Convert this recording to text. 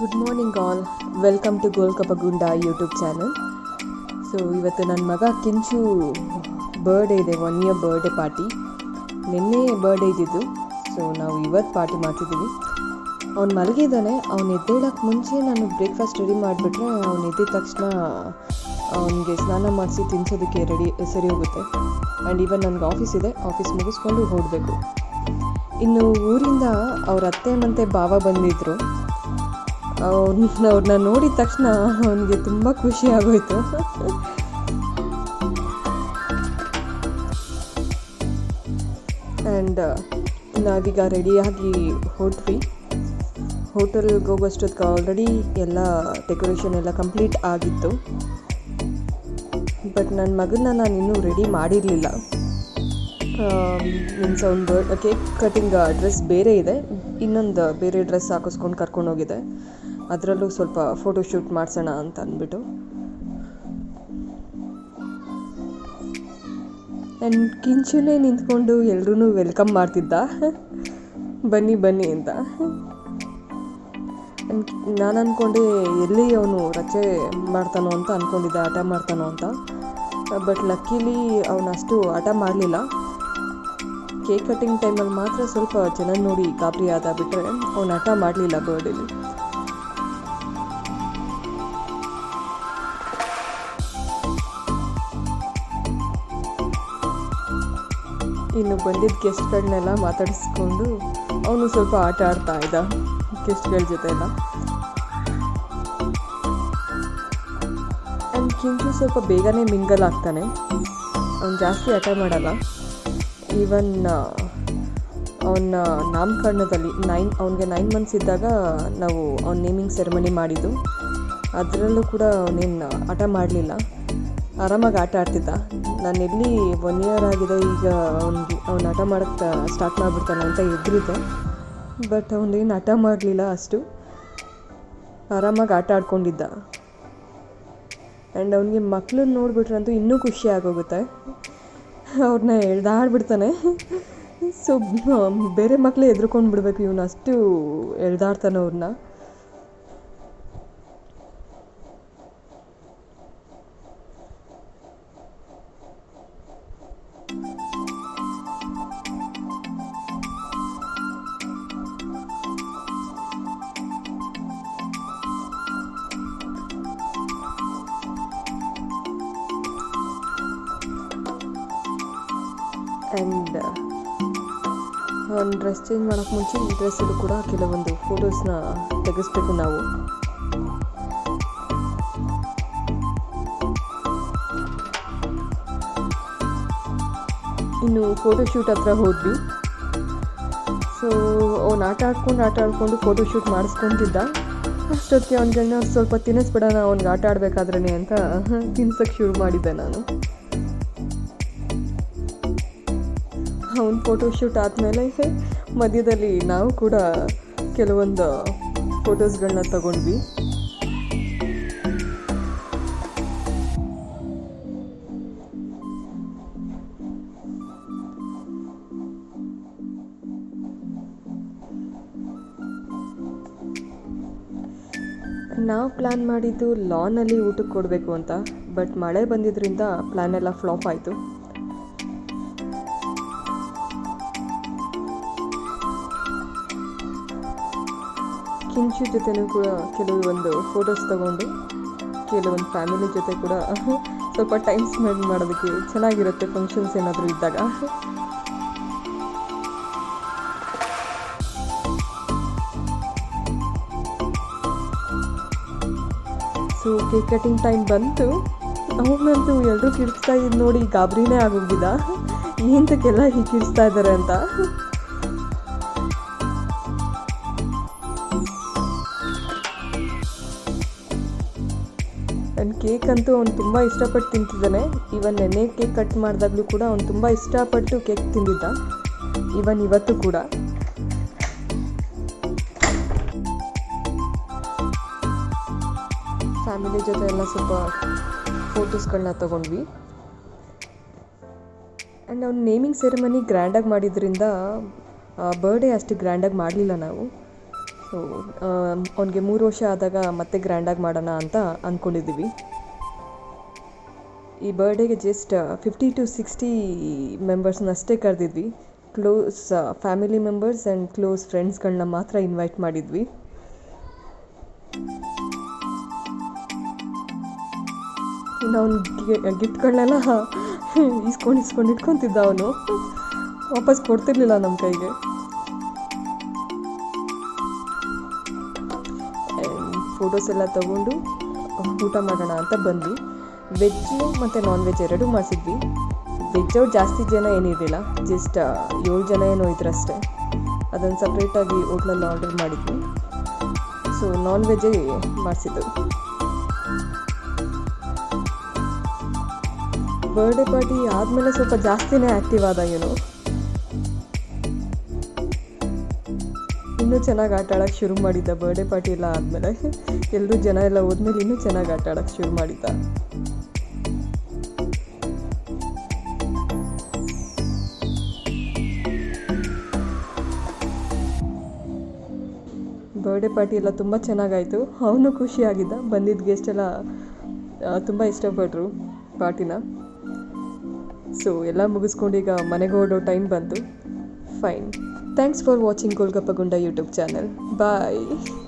Good morning all welcome to ಗೋಲ್ಕಪಗುಂಡ YouTube channel so ಇವತ್ತು ನನ್ನ ಮಗ ಕಿಂಚು ಬರ್ಡೇ ಇದೆ ಒನ್ ಇಯರ್ ಬರ್ಡೇ ಪಾರ್ಟಿ ನಿನ್ನೆ ಬರ್ಡೇ ಇದ್ದಿದ್ದು. ಸೊ ನಾವು ಇವತ್ತು ಪಾರ್ಟಿ ಮಾಡ್ತಿದ್ದೀವಿ. ಅವ್ನು ಮಲಗಿದ್ದಾನೆ. ಅವ್ನು ಎದ್ದೇಳಕ್ಕೆ ಮುಂಚೆ ನಾನು ಬ್ರೇಕ್ಫಾಸ್ಟ್ ರೆಡಿ ಮಾಡಿಬಿಟ್ರೆ ಅವ್ನು ಎದ್ದಿದ ತಕ್ಷಣ, ಅವನಿಗೆ ಸ್ನಾನ ಮಾಡಿಸಿ ತಿನ್ಸೋದಕ್ಕೆ ರೆಡಿ ಸರಿ ಹೋಗುತ್ತೆ. ಆ್ಯಂಡ್ ಈವನ್ ನನಗೆ ಆಫೀಸ್ ಇದೆ. ಆಫೀಸ್ ಮುಗಿಸ್ಕೊಂಡು ಹೊರಡಬೇಕು ಇನ್ನು ಊರಿಂದ ಅವ್ರ ಅತ್ತೆ ಮತ್ತೆ ಬಾವ ಬಂದಿದ್ದರು ಅವ್ರನ್ನ ನೋಡಿದ ತಕ್ಷಣ ಅವನಿಗೆ ತುಂಬ ಖುಷಿ ಆಗೋಯ್ತು. ಆ್ಯಂಡ್ ನಾವೀಗ ರೆಡಿಯಾಗಿ ಹೊರಟ್ವಿ ಹೋಟೆಲ್ಗೆ ಹೋಗೋಷ್ಟೊತ್ತಿಗೆ ಆಲ್ರೆಡಿ ಎಲ್ಲ ಡೆಕೋರೇಷನ್ ಎಲ್ಲ ಕಂಪ್ಲೀಟ್ ಆಗಿತ್ತು. ಬಟ್ ನನ್ನ ಮಗನ್ನ ನಾನು ಇನ್ನೂ ರೆಡಿ ಮಾಡಿರಲಿಲ್ಲ. ಮೀನ್ಸ್ ಒಂದು ಕೇಕ್ ಕಟ್ಟಿಂಗ್ ಡ್ರೆಸ್ ಬೇರೆ ಇದೆ. ಇನ್ನೊಂದು, ಬೇರೆ ಡ್ರೆಸ್ ಹಾಕಿಸ್ಕೊಂಡು ಕರ್ಕೊಂಡು ಹೋಗಿದೆ ಅದರಲ್ಲೂ ಸ್ವಲ್ಪ ಫೋಟೋ ಶೂಟ್ ಮಾಡಿಸೋಣ ಅಂತ ಅಂದ್ಬಿಟ್ಟು. ಆ್ಯಂಡ್ ಕಿಂಚುಲೇ ನಿಂತ್ಕೊಂಡು ಎಲ್ರೂ ವೆಲ್ಕಮ್ ಮಾಡ್ತಿದ್ದ. ಬನ್ನಿ ಬನ್ನಿ ಅಂತ. ನಾನು ಅಂದ್ಕೊಂಡೆ ಎಲ್ಲಿ ಅವನು ರಚೆ ಮಾಡ್ತಾನೋ ಅಂತ ಅಂದ್ಕೊಂಡಿದ್ದೆ ಆಟ ಮಾಡ್ತಾನೋ ಅಂತ. ಬಟ್ ಲಕ್ಕಿಲಿ ಅವನು ಅಷ್ಟು ಆಟ ಮಾಡಲಿಲ್ಲ. ಕೇಕ್ ಕಟ್ಟಿಂಗ್ ಟೈಮಲ್ಲಿ ಮಾತ್ರ ಸ್ವಲ್ಪ ಚೆನ್ನಾಗಿ ನೋಡಿ ಗಾಬರಿ ಆದ ಬಿಟ್ಟರೆ ಅವನು ಆಟ ಮಾಡಲಿಲ್ಲ ಬರ್ಡೇಲಿ ಇನ್ನು ಬಂದಿದ್ದ ಗೆಸ್ಟ್ಗಳನ್ನೆಲ್ಲ ಮಾತಾಡಿಸ್ಕೊಂಡು ಅವನು ಸ್ವಲ್ಪ ಆಟ ಆಡ್ತಾ ಇದ್ದ ಗೆಸ್ಟ್ಗಳ ಜೊತೆ ಎಲ್ಲ ಆ್ಯಂಡ್ ಕಿಂಚು ಸ್ವಲ್ಪ ಬೇಗನೆ ಮಿಂಗಲ್ ಆಗ್ತಾನೆ. ಅವ್ನು ಜಾಸ್ತಿ ಆಟ ಮಾಡಲ್ಲ. ಈವನ್ ಅವನ ನಾಮಕರಣದಲ್ಲಿ ನೈನ್ ಅವನಿಗೆ ನೈನ್ ಮಂತ್ಸ್ ಇದ್ದಾಗ ನಾವು ಅವ್ನ ನೇಮಿಂಗ್ ಸೆರೆಮನಿ ಮಾಡಿದ್ದು. ಅದರಲ್ಲೂ ಕೂಡ ಅವನೇನು ಆಟ ಮಾಡಲಿಲ್ಲ. ಆರಾಮಾಗಿ ಆಟ ಆಡ್ತಿದ್ದ. ನಾನು ಎಲ್ಲಿ ಒನ್ ಇಯರ್ ಆಗಿದೆ, ಈಗ ಅವ್ನಿಗೆ ಅವ್ನು ಆಟ ಮಾಡೋಕ್ಕೆ ಸ್ಟಾರ್ಟ್ ಮಾಡಿಬಿಡ್ತಾನೆ ಅಂತ ಎದುರಿದ್ದೆ ಬಟ್ ಅವನೇನು ಆಟ ಮಾಡಲಿಲ್ಲ ಅಷ್ಟು. ಆರಾಮಾಗಿ ಆಟ ಆಡ್ಕೊಂಡಿದ್ದ. ಆ್ಯಂಡ್ ಅವನಿಗೆ ಮಕ್ಳನ್ನ ನೋಡಿಬಿಟ್ರಂತೂ ಇನ್ನೂ ಖುಷಿ ಆಗೋಗುತ್ತೆ. ಅವ್ರನ್ನ ಎಳ್ದಾಡ್ಬಿಡ್ತಾನೆ ಸೊ ಬೇರೆ ಮಕ್ಕಳೇ ಎದ್ರುಕೊಂಡು ಬಿಡಬೇಕು ಇವನು ಅಷ್ಟು ಎಳ್ದಾಡ್ತಾನೆ ಅವ್ರನ್ನ ಡ್ರೆಸ್ ಚೇಂಜ್ ಮಾಡೋಕ್ಕೆ ಮುಂಚೆ ಈ ಡ್ರೆಸ್ಸಲ್ಲೂ ಕೂಡ ಕೆಲವೊಂದು ಫೋಟೋಸ್ನ ತೆಗೆಸ್ಬೇಕು ನಾವು. ಇನ್ನು ಫೋಟೋ ಶೂಟ್ ಹತ್ರ ಹೋದ್ವಿ. ಸೊ ಅವ್ನು ಆಟ ಆಡ್ಕೊಂಡು ಆಟ ಆಡ್ಕೊಂಡು ಫೋಟೋಶೂಟ್ ಮಾಡಿಸ್ಕೊಂತಿದ್ದ. ಅಷ್ಟೊತ್ತಿಗೆ ಅವ್ನಿಗೆ ಸ್ವಲ್ಪ ತಿನ್ನಿಸ್ಬಿಡೋಣ, ಅವ್ನಿಗೆ ಆಟ ಆಡಬೇಕಾದ್ರೆ ಅಂತ ತಿನ್ಸಕ್ಕೆ ಶುರು ಮಾಡಿದ್ದೆ ನಾನು. ಅವ್ನ ಫೋಟೋಶೂಟ್ ಆದಮೇಲೆ ಮಧ್ಯದಲ್ಲಿ ನಾವು ಕೂಡ ಕೆಲವೊಂದು ಫೋಟೋಸ್ಗಳನ್ನ ತಗೊಂಡ್ವಿ. ನಾವು ಪ್ಲ್ಯಾನ್ ಮಾಡಿದ್ದು ಲಾನಲ್ಲಿ ಊಟಕ್ಕೆ ಕೊಡಬೇಕು ಅಂತ ಬಟ್ ಮಳೆ ಬಂದಿದ್ದರಿಂದ ಪ್ಲ್ಯಾನ್ ಎಲ್ಲ ಫ್ಲಾಪ್ ಆಯಿತು. ಕಿಂಚು ಜೊತೆನೂ ಕೂಡ ಕೆಲವು ಒಂದು ಫೋಟೋಸ್ ತಗೊಂಡು, ಕೆಲವೊಂದು ಫ್ಯಾಮಿಲಿ ಜೊತೆ ಕೂಡ ಸ್ವಲ್ಪ ಟೈಮ್ ಸ್ಪೆಂಡ್ ಮಾಡೋದಕ್ಕೆ ಚೆನ್ನಾಗಿರುತ್ತೆ ಫಂಕ್ಷನ್ಸ್ ಏನಾದರೂ ಇದ್ದಾಗ. ಸೊ ಕೇಕ್ ಕಟಿಂಗ್ ಟೈಮ್ ಬಂತು. ಅವನಂತೂ ಎಲ್ಲರೂ ಕಿಡಿಸ್ತಾ ಇದ್ದು ನೋಡಿ ಗಾಬರಿನೇ ಆಗೋಗಿದ್ದ ಏನಂತಕ್ಕೆಲ್ಲ ಹೀಗೆ ಕಿಡಿಸ್ತಾ ಇದ್ದಾರೆ ಅಂತ. ನನ್ನ ಕೇಕ್ ಅಂತೂ ಅವ್ನು ತುಂಬ ಇಷ್ಟಪಟ್ಟು ತಿಂತಿದ್ದಾನೆ. ಇವನ್ ನೆನೆ ಕೇಕ್ ಕಟ್ ಮಾಡಿದಾಗಲೂ ಕೂಡ ಅವ್ನು ತುಂಬ ಇಷ್ಟಪಟ್ಟು ಕೇಕ್ ತಿಂದಿದ್ದ. ಇವನ್ ಇವತ್ತು ಕೂಡ. ಫ್ಯಾಮಿಲಿ ಜೊತೆ ಎಲ್ಲ ಸ್ವಲ್ಪ ಫೋಟೋಸ್ಗಳನ್ನ ತಗೊಂಡ್ವಿ. ಆ್ಯಂಡ್ ಅವ್ನು ನೇಮಿಂಗ್ ಸೆರೆಮನಿ ಗ್ರ್ಯಾಂಡಾಗಿ ಮಾಡಿದ್ರಿಂದ ಬರ್ಡೇ ಅಷ್ಟು ಗ್ರ್ಯಾಂಡಾಗಿ ಮಾಡಲಿಲ್ಲ ನಾವು. ಸೊ ಅವನಿಗೆ ಮೂರು ವರ್ಷ ಆದಾಗ ಮತ್ತೆ ಗ್ರ್ಯಾಂಡಾಗಿ ಮಾಡೋಣ ಅಂತ ಅಂದ್ಕೊಂಡಿದ್ದೀವಿ ಈ ಬರ್ಡೇಗೆ ಜಸ್ಟ್ ಫಿಫ್ಟಿ ಟು ಸಿಕ್ಸ್ಟಿ ಮೆಂಬರ್ಸ್ನಷ್ಟೇ ಕರೆದಿದ್ವಿ. Close family members and close ಫ್ರೆಂಡ್ಸ್ಗಳನ್ನ ಮಾತ್ರ ಇನ್ವೈಟ್ ಮಾಡಿದ್ವಿ. ಇನ್ನು ಅವ್ನು ಗಿಫ್ಟ್ಗಳನ್ನೆಲ್ಲ ಇಸ್ಕೊಂಡು ಇಸ್ಕೊಂಡು ಇಟ್ಕೊತಿದ್ದ ಅವನು. ವಾಪಸ್ ಕೊಡ್ತಿರ್ಲಿಲ್ಲ ನಮ್ಮ ಕೈಗೆ. ಫೋಟೋಸ್ ಎಲ್ಲ ತಗೊಂಡು ಊಟ ಮಾಡೋಣ ಅಂತ ಬಂದ್ವಿ. ವೆಜ್ಜು ಮತ್ತು ನಾನ್ ವೆಜ್ ಎರಡೂ ಮಾಡಿಸಿದ್ವಿ. ವೆಜ್ ಅವ್ರು ಜಾಸ್ತಿ ಜನ ಏನಿರಲಿಲ್ಲ ಜಸ್ಟ್ ಏಳು ಜನ ಏನೋ ಇದ್ರಷ್ಟೇ ಅದನ್ನು ಸಪ್ರೇಟಾಗಿ ಹೋಟ್ಲಲ್ಲಿ ಆರ್ಡರ್ ಮಾಡಿದ್ವಿ. ಸೊ ನಾನ್ ವೆಜ್ಜೇ ಮಾಡಿಸಿದ್ದು. ಬರ್ಡೇ ಪಾರ್ಟಿ ಆದಮೇಲೆ ಸ್ವಲ್ಪ ಜಾಸ್ತಿನೇ ಆ್ಯಕ್ಟಿವ್ ಆದ ಏನೋ. ಇನ್ನೂ ಚೆನ್ನಾಗಿ ಆಟ ಆಡೋಕ್ಕೆ ಶುರು ಮಾಡಿದ್ದ ಬರ್ಡೇ ಪಾರ್ಟಿ ಎಲ್ಲ ಆದಮೇಲೆ ಎಲ್ಲರೂ ಜನ ಎಲ್ಲ ಹೋದ್ಮೇಲೆ ಇನ್ನೂ ಚೆನ್ನಾಗಿ ಆಟ ಆಡೋಕ್ಕೆ ಶುರು ಮಾಡಿದ್ದ. ಬರ್ಡೇ ಪಾರ್ಟಿ ಎಲ್ಲ ತುಂಬ ಚೆನ್ನಾಗಾಯಿತು ಅವನು ಖುಷಿಯಾಗಿದ್ದ ಬಂದಿದ್ದ ಗೆಸ್ಟ್ ಎಲ್ಲ ತುಂಬ ಇಷ್ಟಪಟ್ಟರು ಪಾರ್ಟಿನ ಸೊ ಎಲ್ಲ ಮುಗಿಸ್ಕೊಂಡು ಈಗ ಮನೆಗೆ ಹೊರಡೋ ಟೈಮ್ ಬಂತು. Fine Thanks for watching Golgappa Gunda YouTube channel. Bye.